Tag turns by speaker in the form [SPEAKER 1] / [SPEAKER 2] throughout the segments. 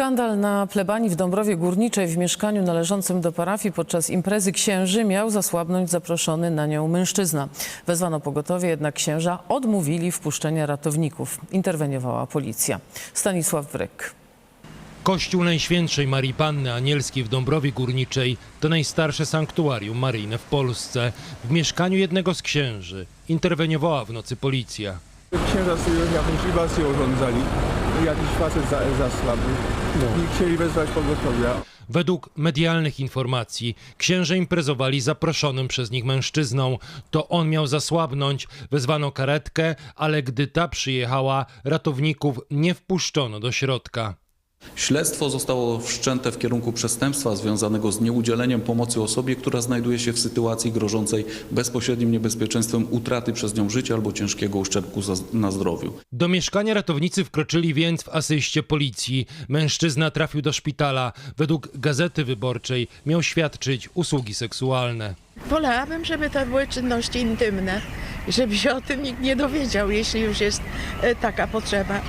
[SPEAKER 1] Skandal na plebanii w Dąbrowie Górniczej w mieszkaniu należącym do parafii podczas imprezy księży miał zasłabnąć zaproszony na nią mężczyzna. Wezwano pogotowie, jednak księża odmówili wpuszczenia ratowników. Interweniowała policja. Stanisław Wryk.
[SPEAKER 2] Kościół Najświętszej Marii Panny Anielskiej w Dąbrowie Górniczej to najstarsze sanktuarium maryjne w Polsce. W mieszkaniu jednego z księży interweniowała w nocy policja.
[SPEAKER 3] Księża sobie jakąś libację urządzali. Jakiś facet za, zasłabł. I chcieli wezwać pogotowia.
[SPEAKER 2] Według medialnych informacji księże imprezowali zaproszonym przez nich mężczyzną. To on miał zasłabnąć, wezwano karetkę, ale gdy ta przyjechała, ratowników nie wpuszczono do środka.
[SPEAKER 4] Śledztwo zostało wszczęte w kierunku przestępstwa związanego z nieudzieleniem pomocy osobie, która znajduje się w sytuacji grożącej bezpośrednim niebezpieczeństwem utraty przez nią życia albo ciężkiego uszczerbku na zdrowiu.
[SPEAKER 2] Do mieszkania ratownicy wkroczyli więc w asyście policji. Mężczyzna trafił do szpitala. Według Gazety Wyborczej miał świadczyć usługi seksualne.
[SPEAKER 5] Wolałabym, żeby to były czynności intymne, żeby się o tym nikt nie dowiedział, jeśli już jest e, taka potrzeba.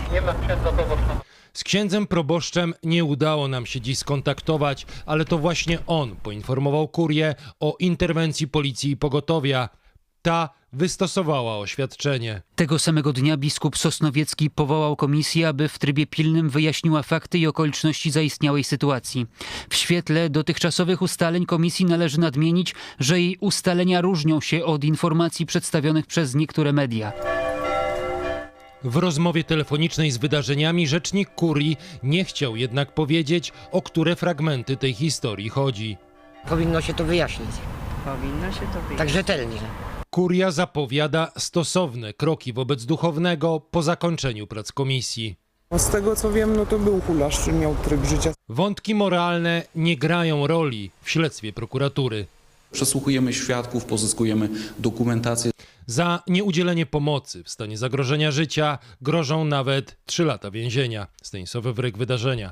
[SPEAKER 2] Z księdzem proboszczem nie udało nam się dziś skontaktować, ale to właśnie on poinformował kurię o interwencji policji i pogotowia. Ta wystosowała oświadczenie.
[SPEAKER 6] Tego samego dnia biskup Sosnowiecki powołał komisję, aby w trybie pilnym wyjaśniła fakty i okoliczności zaistniałej sytuacji. W świetle dotychczasowych ustaleń komisji należy nadmienić, że jej ustalenia różnią się od informacji przedstawionych przez niektóre media.
[SPEAKER 2] W rozmowie telefonicznej z wydarzeniami rzecznik kurii nie chciał jednak powiedzieć, o które fragmenty tej historii chodzi.
[SPEAKER 7] Powinno się to wyjaśnić.
[SPEAKER 8] Powinno się to wyjaśnić.
[SPEAKER 7] Tak rzetelnie.
[SPEAKER 2] Kuria zapowiada stosowne kroki wobec duchownego po zakończeniu prac komisji.
[SPEAKER 9] No z tego co wiem, no to był hulaszczy, miał tryb życia
[SPEAKER 2] Wątki moralne nie grają roli w śledztwie prokuratury.
[SPEAKER 4] Przesłuchujemy świadków, pozyskujemy dokumentację.
[SPEAKER 2] Za nieudzielenie pomocy w stanie zagrożenia życia grożą nawet 3 lata więzienia. Stanisław Wryk, Wydarzenia.